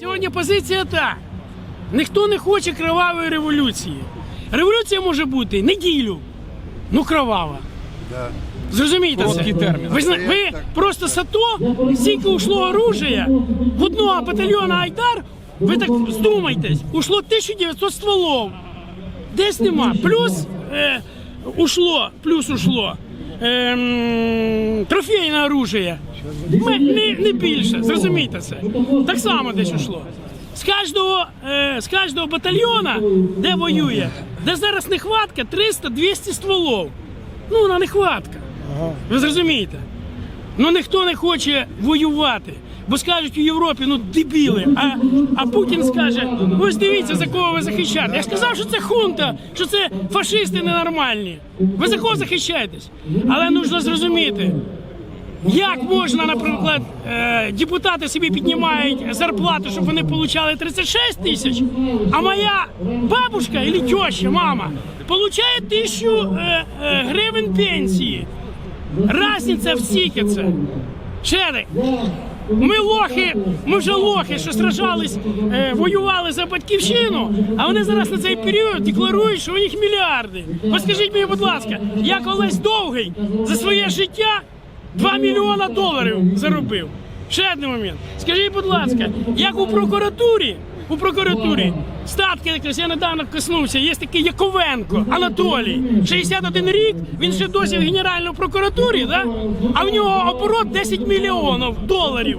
Сьогодні позиція та. Ніхто не хоче кривавої революції. Революція може бути неділю, ну кровава. Да. Зрозумієте це? Термін. Ви, зна- ви просто сато, стільки ушло оружия, в одного батальйона Айдар, ви так здумайтесь, ушло 1900 стволов. Десь нема. Плюс е, ушло, плюс ушло. Ем, трофейне оружие. Ми, не, не більше, зрозумійте це. Так само десь йшло. З кожного, е, з кожного батальйона, де воює, де зараз нехватка 300-200 стволов. Ну, вона нехватка. Ви зрозумієте? Ну ніхто не хоче воювати. Бо скажуть у Європі, ну дебіли. А, а Путін скаже: ось дивіться, за кого ви захищаєте. Я сказав, що це хунта, що це фашисти ненормальні. Ви за кого захищаєтесь? Але нужно зрозуміти, як можна, наприклад, е, депутати собі піднімають зарплату, щоб вони отримали 36 тисяч, а моя бабушка або теща, мама, отримує тисячу е, е, гривень пенсії. Разниця в це. Ще ми лохи, ми вже лохи, що сражались, е, воювали за батьківщину, а вони зараз на цей період декларують, що у них мільярди. От скажіть мені, будь ласка, я колись довгий за своє життя 2 мільйона доларів заробив. Ще один момент. Скажіть, будь ласка, як у прокуратурі, у прокуратурі статки якось я недавно коснувся, є такий Яковенко Анатолій, 61 рік, він ще досі в Генеральній прокуратурі, да? а в нього оборот 10 мільйонів доларів.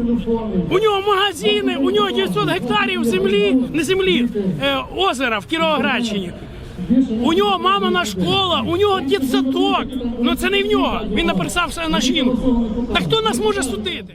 У нього магазини, у нього 900 гектарів землі, не землі, е, озера в Кіровоградщині. У нього мамина школа, у нього дитсадок. Ну це не в нього. Він написався на жінку. Так хто нас може судити?